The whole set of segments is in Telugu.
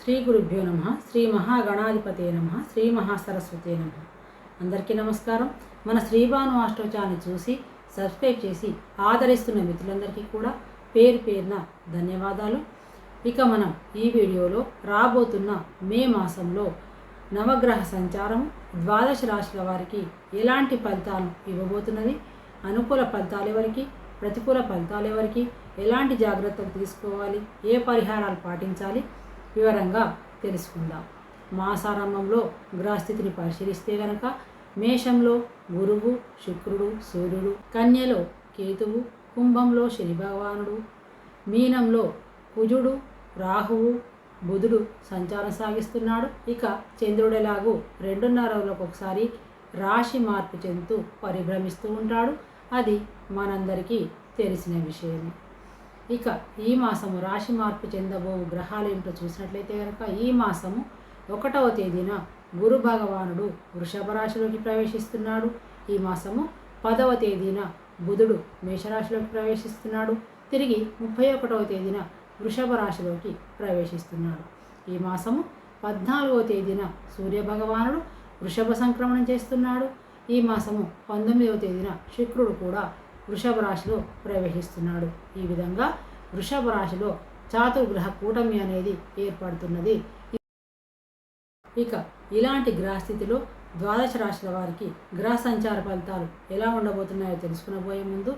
శ్రీ గురుభ్యో నమ శ్రీ మహాగణాధిపతే నమ శ్రీ మహాసరస్వతే నమ. అందరికీ నమస్కారం. మన శ్రీభాను అష్టోచాన్ని చూసి సబ్స్క్రైబ్ చేసి ఆదరిస్తున్న మిత్రులందరికీ కూడా పేరు పేరున ధన్యవాదాలు. ఇక మనం ఈ వీడియోలో రాబోతున్న మే మాసంలో నవగ్రహ సంచారం ద్వాదశ రాశుల వారికి ఎలాంటి ఫలితాలు ఇవ్వబోతున్నది అనుకూల ఫలితాలు ఎవరికి ప్రతికూల ఫలితాలు ఎవరికి ఎలాంటి జాగ్రత్తలు తీసుకోవాలి ఏ పరిహారాలు పాటించాలి వివరంగా తెలుసుకుందాం. మాసారంభంలో గ్రహస్థితిని పరిశీలిస్తే గనక మేషంలో గురువు శుక్రుడు సూర్యుడు కన్యలో కేతువు కుంభంలో శని భగవానుడు మీనంలో కుజుడు రాహువు బుధుడు సంచారం సాగిస్తున్నాడు. ఇక చంద్రుడిలాగూ రెండున్నర రోజులకు ఒకసారి రాశి మార్పు చెందుతూ పరిభ్రమిస్తూ ఉంటాడు. అది మనందరికీ తెలిసిన విషయమే. ఇక ఈ మాసము రాశి మార్పు చెందబో గ్రహాలు ఏమిటో చూసినట్లయితే కనుక ఈ మాసము ఒకటవ తేదీన గురు భగవానుడు వృషభ రాశిలోకి ప్రవేశిస్తున్నాడు. ఈ మాసము పదవ తేదీన బుధుడు మేషరాశిలోకి ప్రవేశిస్తున్నాడు. తిరిగి ముప్పై ఒకటవ తేదీన వృషభ రాశిలోకి ప్రవేశిస్తున్నాడు. ఈ మాసము పద్నాలుగవ తేదీన సూర్య భగవానుడు వృషభ సంక్రమణం చేస్తున్నాడు. ఈ మాసము పంతొమ్మిదవ తేదీన శుక్రుడు కూడా వృషభ రాశిలో ప్రవేశిస్తున్నాడు. ఈ విధంగా వృషభ రాశిలో చాతుర్గ్రహ కూటమి అనేది ఏర్పడుతున్నది. ఇక ఇలాంటి గ్రహస్థితిలో ద్వాదశ రాశుల వారికి గ్రహ సంచార ఫలితాలు ఎలా ఉండబోతున్నాయో తెలుసుకునబోయే ముందు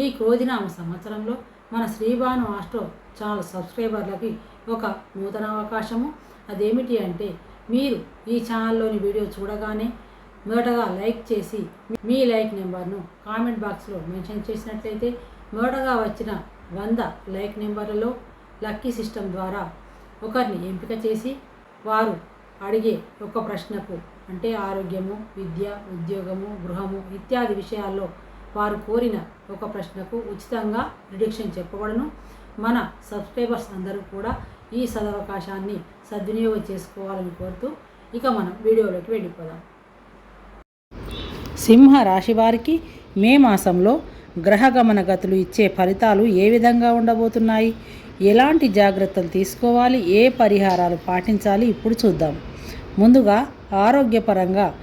ఈ క్రోధినామ సంవత్సరంలో మన శ్రీభాను ఆస్ట్రో ఛానల్ సబ్స్క్రైబర్లకి ఒక నూతన అవకాశము. అదేమిటి అంటే మీరు ఈ ఛానల్లోని వీడియో చూడగానే మొదటగా లైక్ చేసి మీ లైక్ నెంబర్ను కామెంట్ బాక్స్లో మెన్షన్ చేసినట్లయితే మొదటగా వచ్చిన వంద లైక్ నెంబర్లలో లక్కీ సిస్టమ్ ద్వారా ఒకరిని ఎంపిక చేసి వారు అడిగే ఒక ప్రశ్నకు అంటే ఆరోగ్యము విద్య ఉద్యోగము గృహము ఇత్యాది విషయాల్లో వారు కోరిన ఒక ప్రశ్నకు ఉచితంగా ప్రిడిక్షన్ చెప్పబడను. మన సబ్స్క్రైబర్స్ అందరూ కూడా ఈ సదవకాశాన్ని సద్వినియోగం చేసుకోవాలని కోరుతూ ఇక మనం వీడియోలోకి వెళ్ళిపోదాం. సింహ రాశి వారికి మే మాసంలో గ్రహగమన గతులు ఇచ్చే ఫలితాలు ఏ విధంగా ఉండబోతున్నాయి? ఎలాంటి జాగ్రత్తలు తీసుకోవాలి? ఏ పరిహారాలు పాటించాలి? ఇప్పుడు చూద్దాం. ముందుగా ఆరోగ్యపరంగా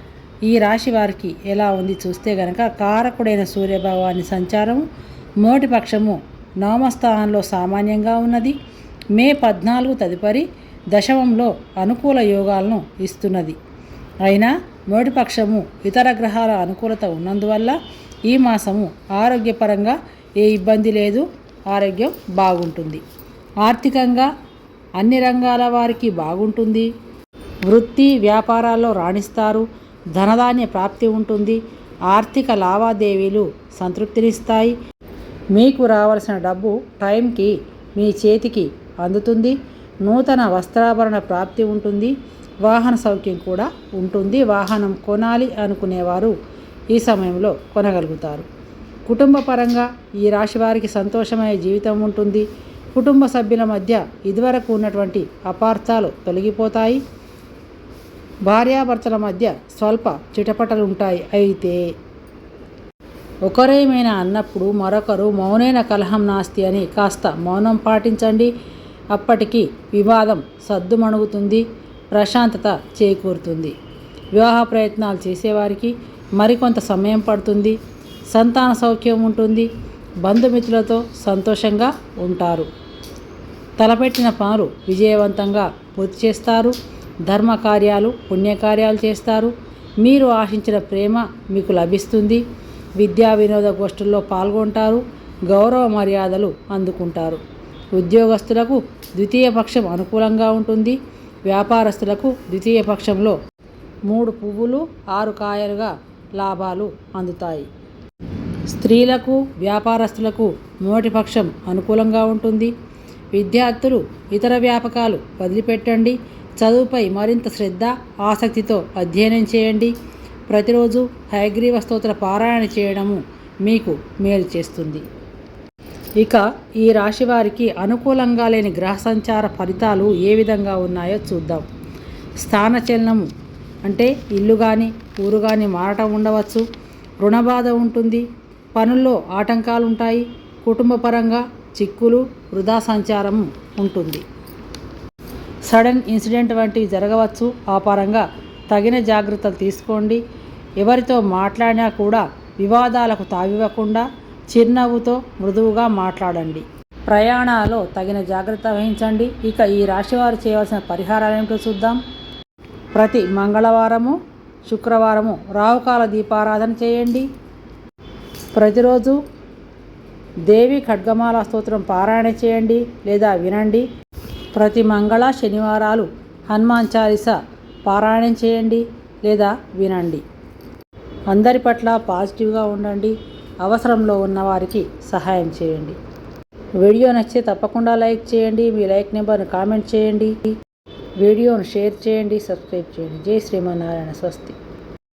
ఈ రాశి వారికి ఎలా ఉంది చూస్తే గనక కారకుడైన సూర్యభగవాని సంచారము మోటిపక్షము నామస్థానంలో సామాన్యంగా ఉన్నది. మే పద్నాలుగు తదుపరి దశమంలో అనుకూల యోగాలను ఇస్తున్నది. అయినా మోడిపక్షము ఇతర గ్రహాల అనుకూలత ఉన్నందువల్ల ఈ మాసము ఆరోగ్యపరంగా ఏ ఇబ్బంది లేదు ఆరోగ్యం బాగుంటుంది. ఆర్థికంగా అన్ని రంగాల వారికి బాగుంటుంది. వృత్తి వ్యాపారాల్లో రాణిస్తారు ధనధాన్య ప్రాప్తి ఉంటుంది ఆర్థిక లావాదేవీలు సంతృప్తినిస్తాయి. మీకు రావాల్సిన డబ్బు టైంకి మీ చేతికి అందుతుంది నూతన వస్త్రాభరణ ప్రాప్తి ఉంటుంది వాహన సౌఖ్యం కూడా ఉంటుంది. వాహనం కొనాలి అనుకునేవారు ఈ సమయంలో కొనగలుగుతారు. కుటుంబ పరంగా ఈ రాశి వారికి సంతోషమైన జీవితం ఉంటుంది. కుటుంబ సభ్యుల మధ్య ఇదివరకు ఉన్నటువంటి అపార్థాలు తొలగిపోతాయి. భార్యాభర్తల మధ్య స్వల్ప చిటపటలు ఉంటాయి. అయితే ఒకరేమైనా అన్నప్పుడు మరొకరు మౌనైన కలహం నాస్తి అని కాస్త మౌనం పాటించండి. అప్పటికి వివాదం సద్దుమణుగుతుంది. ప్రశాంతత చేకూరుతుంది. వివాహ ప్రయత్నాలు చేసేవారికి మరికొంత సమయం పడుతుంది. సంతాన సౌఖ్యం ఉంటుంది. బంధుమిత్రులతో సంతోషంగా ఉంటారు. తలపెట్టిన పనులు విజయవంతంగా పూర్తి చేస్తారు. ధర్మ కార్యాలు పుణ్యకార్యాలు చేస్తారు. మీరు ఆశించిన ప్రేమ మీకు లభిస్తుంది. విద్యా వినోద గోష్ఠుల్లో పాల్గొంటారు. గౌరవ మర్యాదలు అందుకుంటారు. ఉద్యోగస్తులకు ద్వితీయ పక్షం అనుకూలంగా ఉంటుంది. వ్యాపారస్తులకు ద్వితీయ పక్షంలో మూడు పువ్వులు ఆరు కాయలుగా లాభాలు అందుతాయి. స్త్రీలకు వ్యాపారస్తులకు మోటిపక్షం అనుకూలంగా ఉంటుంది. విద్యార్థులు ఇతర వ్యాపకాలు వదిలిపెట్టండి. చదువుపై మరింత శ్రద్ధ ఆసక్తితో అధ్యయనం చేయండి. ప్రతిరోజు హయగ్రీవ స్తోత్ర పారాయణ చేయడము మీకు మేలు చేస్తుంది. ఇక ఈ రాశి వారికి అనుకూలంగా లేని గ్రహ సంచార ఫలితాలు ఏ విధంగా ఉన్నాయో చూద్దాం. స్థానచలనము అంటే ఇల్లు కానీ ఊరు కానీ మారటం ఉండవచ్చు. రుణబాధ ఉంటుంది. పనుల్లో ఆటంకాలు ఉంటాయి కుటుంబ పరంగా చిక్కులు వృధా సంచారం ఉంటుంది. సడన్ ఇన్సిడెంట్ వంటివి జరగవచ్చు. ఆ పరంగా తగిన జాగ్రత్తలు తీసుకోండి. ఎవరితో మాట్లాడినా కూడా వివాదాలకు తావివ్వకుండా చిరునవ్వుతో మృదువుగా మాట్లాడండి. ప్రయాణాలో తగిన జాగ్రత్త వహించండి. ఇక ఈ రాశివారు చేయవలసిన పరిహారాలు ఏమిటో చూద్దాం. ప్రతి మంగళవారము శుక్రవారము రావుకాల దీపారాధన చేయండి. ప్రతిరోజు దేవి ఖడ్గమాల స్తోత్రం పారాయణ చేయండి లేదా వినండి. ప్రతి మంగళ శనివారాలు హనుమాన్ చాలీస పారాయణం చేయండి లేదా వినండి. అందరి పట్ల పాజిటివ్గా ఉండండి. అవసరంలో ఉన్నవారికి సహాయం చేయండి. వీడియో నచ్చితే తప్పకుండా లైక్ చేయండి. మీ లైక్ నెంబర్ను కామెంట్ చేయండి. వీడియోను షేర్ చేయండి. సబ్స్క్రైబ్ చేయండి. జై శ్రీమన్నారాయణ స్వస్తి.